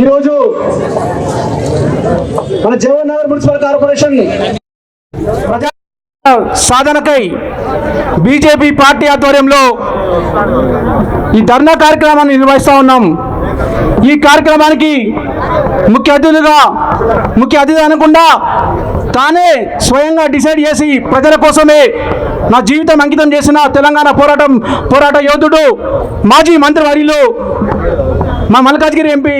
ఈరోజు మన Jawahar Nagar municipal corporation ప్రజా సాధనకై బీజేపీ పార్టీ ఆధ్వర్యంలో ఈ ధర్నా కార్యక్రమాన్ని నిర్వహిస్తూ ఉన్నాం. ఈ కార్యక్రమానికి ముఖ్య అతిథులుగా ముఖ్య అతిథి అనకుండా తానే స్వయంగా డిసైడ్ చేసి ప్రజల కోసమే నా జీవితం అంకితం చేసిన తెలంగాణ పోరాటం పోరాట యోధుడు మాజీ మంత్రివర్యులు మా మల్కాజ్గిరి ఎంపీ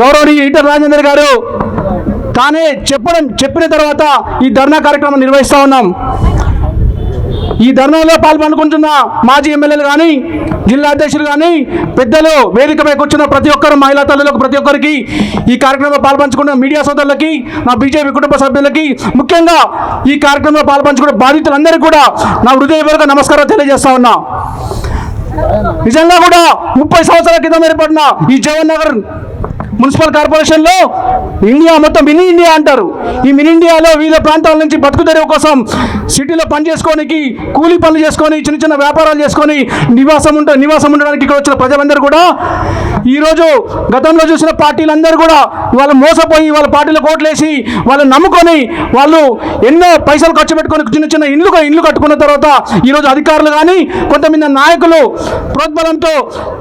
గౌరవనీయ ఈటర్ రాజేందర్ గారు తానే చెప్పడం చెప్పిన తర్వాత ఈ ధర్నా కార్యక్రమం నిర్వహిస్తా ఉన్నాం. ఈ ధర్నాలో పాల్పంచుకుంటున్న మాజీ ఎమ్మెల్యేలు కానీ జిల్లా అధ్యక్షులు కానీ పెద్దలు వేదికపై కూర్చున్న ప్రతి ఒక్కరు మహిళా తల్లులకు ప్రతి ఒక్కరికి ఈ కార్యక్రమంలో పాల్పంచుకున్న మీడియా సోదరులకి నా బీజేపీ కుటుంబ సభ్యులకి ముఖ్యంగా ఈ కార్యక్రమంలో పాల్పంచుకున్న బాధితులందరికీ కూడా నా హృదయపూర్వక నమస్కారం తెలియజేస్తా ఉన్నా. నిజంగా కూడా ముప్పై సంవత్సరాల క్రితం ఏర్పడిన ఈ జవహర్ నగర్ మున్సిపల్ కార్పొరేషన్లో ఇండియా మొత్తం మినీ ఇండియా అంటారు. ఈ మినీ ఇండియాలో వివిధ ప్రాంతాల నుంచి బతుకు తెరువు కోసం సిటీలో పని చేసుకోనికి కూలీ పనులు చేసుకొని చిన్న చిన్న వ్యాపారాలు చేసుకొని నివాసం ఉంట నివాసం ఉండడానికి ఇక్కడ వచ్చిన ప్రజలందరూ కూడా ఈరోజు గతంలో చూసిన పార్టీలందరూ కూడా వాళ్ళు మోసపోయి వాళ్ళ పార్టీలో కోట్లేసి వాళ్ళు నమ్ముకొని వాళ్ళు ఎన్నో పైసలు ఖర్చు పెట్టుకొని చిన్న చిన్న ఇండ్లు ఇల్లు కట్టుకున్న తర్వాత ఈరోజు అధికారులు కానీ కొంతమంది నాయకులు ప్రోద్బలంతో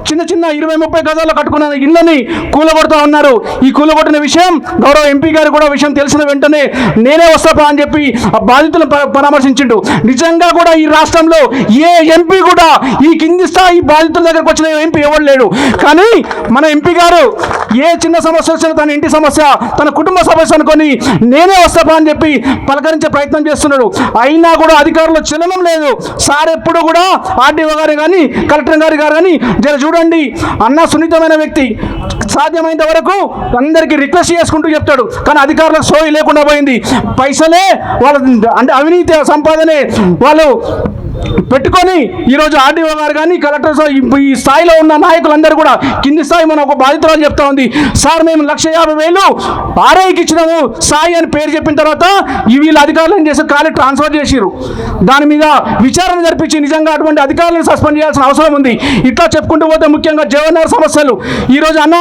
చిన్న చిన్న ఇరవై ముప్పై గజాల్లో కట్టుకున్న ఇళ్ళని కూలగొడతా ఉన్నారు ఈ కూలగొట్టిన విషయం గౌరవ ఎంపీ గారు కూడా విషయం తెలిసిన వెంటనే నేనే వస్తాపా అని చెప్పి బాధితులను పరామర్శించిండు. నిజంగా కూడా ఈ రాష్ట్రంలో ఏ ఎంపీ కూడా ఈ కింది స్థాయి బాధితుల దగ్గరకు వచ్చిన ఎంపీ ఎవరు లేడు. కానీ మన ఎంపీ గారు ఏ చిన్న సమస్య వచ్చినా తన ఇంటి సమస్య తన కుటుంబ సమస్య అనుకొని నేనే వస్తాపా అని చెప్పి పలకరించే ప్రయత్నం చేస్తున్నాడు. అయినా కూడా అధికారులు చలనం లేదు. సార్ ఎప్పుడు కూడా ఆర్డీఓ గారు కానీ కలెక్టర్ గారు గారు కానీ జర చూడండి. అన్న సున్నితమైన వ్యక్తి సాధ్యమైనంత వరకు అందరికీ రిక్వెస్ట్ చేసుకుంటూ చెప్తాడు. కానీ అధికారులకు సోయి లేకుండా పోయింది. పైసలే వాళ్ళ అంటే అవినీతి సంపాదనే వాళ్ళు పెట్టుకొని ఈరోజు ఆర్డీఓ గారు కానీ కలెక్టర్ ఈ- స్థాయిలో ఉన్న నాయకులందరూ కూడా కింది స్థాయి మన ఒక బాధితురాలు చెప్తా ఉంది. సార్ మేము లక్ష యాభై వేలు ఆర్ఐకి ఇచ్చినాము. సాయి అని పేరు చెప్పిన తర్వాత ఈ వీళ్ళ అధికారులు ఏం చేసి ఖాళీ ట్రాన్స్ఫర్ చేసిరు దాని మీద విచారణ జరిపించి నిజంగా అటువంటి అధికారులను సస్పెండ్ చేయాల్సిన అవసరం ఉంది. ఇట్లా చెప్పుకుంటూ పోతే ముఖ్యంగా జవహర్ సమస్యలు. ఈరోజు అన్న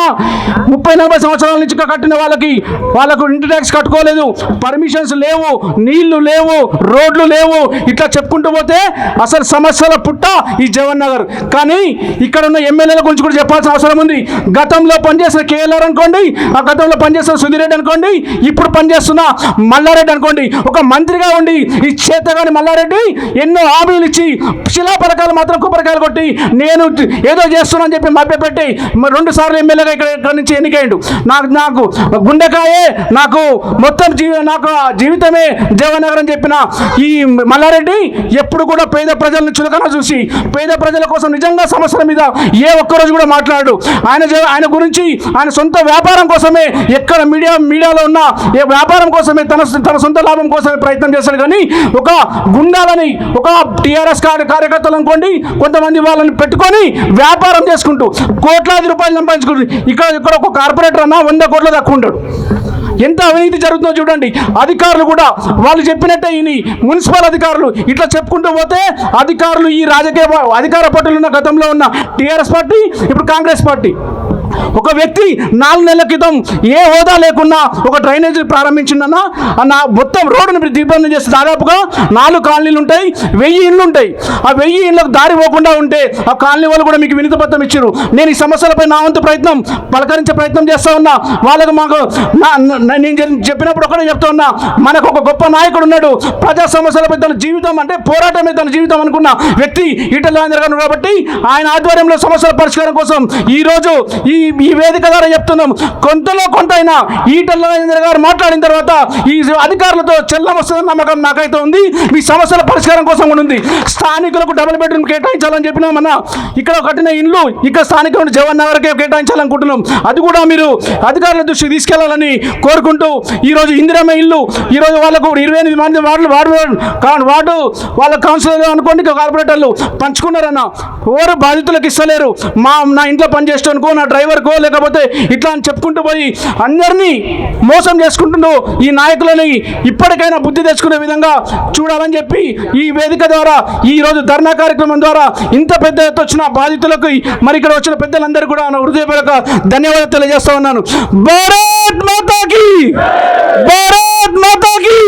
ముప్పై నలభై సంవత్సరాల నుంచి కట్టిన వాళ్ళకి వాళ్ళకు ఇంటి ట్యాక్స్ కట్టుకోలేదు. పర్మిషన్స్ లేవు. నీళ్ళు లేవు. రోడ్లు లేవు. ఇట్లా చెప్పుకుంటూ పోతే అసలు సమస్యల పుట్ట ఈ జవహర్ నగర్. కానీ ఇక్కడ ఉన్న ఎమ్మెల్యేల గురించి కూడా చెప్పాల్సిన అవసరం ఉంది. గతంలో పనిచేసిన కేఎల్ఆర్ అనుకోండి ఆ గతంలో పనిచేస్తున్న సుధీర్ రెడ్డి అనుకోండి ఇప్పుడు పనిచేస్తున్న మల్లారెడ్డి అనుకోండి. ఒక మంత్రిగా ఉండి ఈ చేతగాని మల్లారెడ్డి ఎన్నో హామీలు ఇచ్చి శిలా పథకాలు మాత్రం కొబ్బరికాయలు కొట్టి నేను ఏదో చేస్తున్నానని చెప్పి మభ్యపెట్టి రెండు సార్లు ఎమ్మెల్యేగా ఇక్కడ ఇక్కడ నుంచి ఎన్నికైండు. నాకు నాకు గుండెకాయే నాకు మొత్తం జీవి నాకు జీవితమే జవనగర్ అని చెప్పిన ఈ మల్లారెడ్డి ఎప్పుడు కూడా పేద ప్రజలను చులకన చూసి పేద ప్రజల కోసం నిజంగా సమస్యల మీద ఏ ఒక్కరోజు కూడా మాట్లాడు. ఆయన ఆయన గురించి ఆయన సొంత వ్యాపారం కోసమే ఎక్కడ మీడియా మీడియాలో ఉన్న ఏ వ్యాపారం కోసమే తన తన సొంత లాభం కోసమే ప్రయత్నం చేస్తాడు కానీ ఒక గుండాలని ఒక టీఆర్ఎస్ కార్యకర్తలు అనుకోండి కొంతమంది వాళ్ళని పెట్టుకొని వ్యాపారం చేసుకుంటూ కోట్లాది రూపాయలు సంపాదించుకుంటూ ఇక్కడ ఇక్కడ ఒక కార్పొరేటర్ అన్న వంద కోట్ల తక్కువ ఉంటాడు ఎంత అవినీతి జరుగుతుందో చూడండి. అధికారులు కూడా వాళ్ళు చెప్పినట్టే ఇని మున్సిపల్ అధికారులు ఇట్లా చెప్పుకుంటూ పోతే అధికారులు ఈ రాజకీయ అధికార పార్టీలు ఉన్న గతంలో ఉన్న టీఆర్ఎస్ పార్టీ ఇప్పుడు కాంగ్రెస్ పార్టీ. ఒక వ్యక్తి నాలుగు నెలల క్రితం ఏ హోదా లేకున్నా ఒక డ్రైనేజీ ప్రారంభించిందన్న నా మొత్తం రోడ్డును దిగ్బంధం చేస్తే దాదాపుగా నాలుగు కాలనీలు ఉంటాయి. వెయ్యి ఇళ్ళు ఉంటాయి. ఆ వెయ్యి ఇళ్ళకు దారి పోకుండా ఉంటే ఆ కాలనీ వాళ్ళు కూడా మీకు వినతి పత్రం ఇచ్చారు నేను ఈ సమస్యలపై నా వంతు ప్రయత్నం పలకరించే ప్రయత్నం చేస్తా ఉన్నా. వాళ్ళకు మాకు నేను చెప్పినప్పుడు ఒకటే చెప్తా ఉన్నా. మనకు ఒక గొప్ప నాయకుడు ఉన్నాడు. ప్రజా సమస్యలపై తన జీవితం అంటే పోరాటమే తన జీవితం అనుకున్న వ్యక్తి ఈటల రాజేంద్ర గారు కాబట్టి ఆయన ఆధ్వర్యంలో సమస్యల పరిష్కారం కోసం ఈ రోజు ఈ ఈ వేదిక ద్వారా చెప్తున్నాం. కొంతలో కొంత అయినా ఈటల రాజేంద్ర గారు మాట్లాడిన తర్వాత ఈ అధికారులతో చెల్లం వస్తుందని నమ్మకం నాకైతే ఉంది. మీ సమస్యల పరిష్కారం కోసం కూడా ఉంది. స్థానికులకు డబుల్ బెడ్రూమ్ కేటాయించాలని చెప్పినా మన ఇక్కడ కట్టిన ఇండ్లు ఇక్కడ స్థానిక జవహర్ నగర్కే కేటాయించాలనుకుంటున్నాం. అది కూడా మీరు అధికారుల దృష్టికి తీసుకెళ్ళాలని కోరుకుంటూ ఈరోజు ఇందిరమ్మ ఇల్లు ఈరోజు వాళ్ళకు ఇరవై ఎనిమిది మంది వార్డు వార్డు వార్డు వాళ్ళ కౌన్సిలర్ అనుకోండి కార్పొరేటర్లు పంచుకున్నారన్న. ఎవరు బాధితులకు ఇస్తలేరు. మా నా ఇంట్లో పనిచేస్తానుకో నా డ్రైవర్కో లేకపోతే ఇట్లా అని చెప్పుకుంటూ పోయి అందరినీ మోసం చేసుకుంటుండో ఈ నాయకులని ఇప్పటికైనా బుద్ధి తెచ్చుకునే విధంగా చూడాలని చెప్పి ఈ వేదిక ద్వారా ఈ రోజు ధర్నా కార్యక్రమం ద్వారా ఇంత పెద్ద ఎత్తు వచ్చిన బాధితులకు మరి ఇక్కడ వచ్చిన పెద్దలందరూ కూడా నా హృదయపూర్వక ధన్యవాదాలు తెలియజేస్తా ఉన్నాను. భారత్ మాతాకి! భారత్ మాతాకి!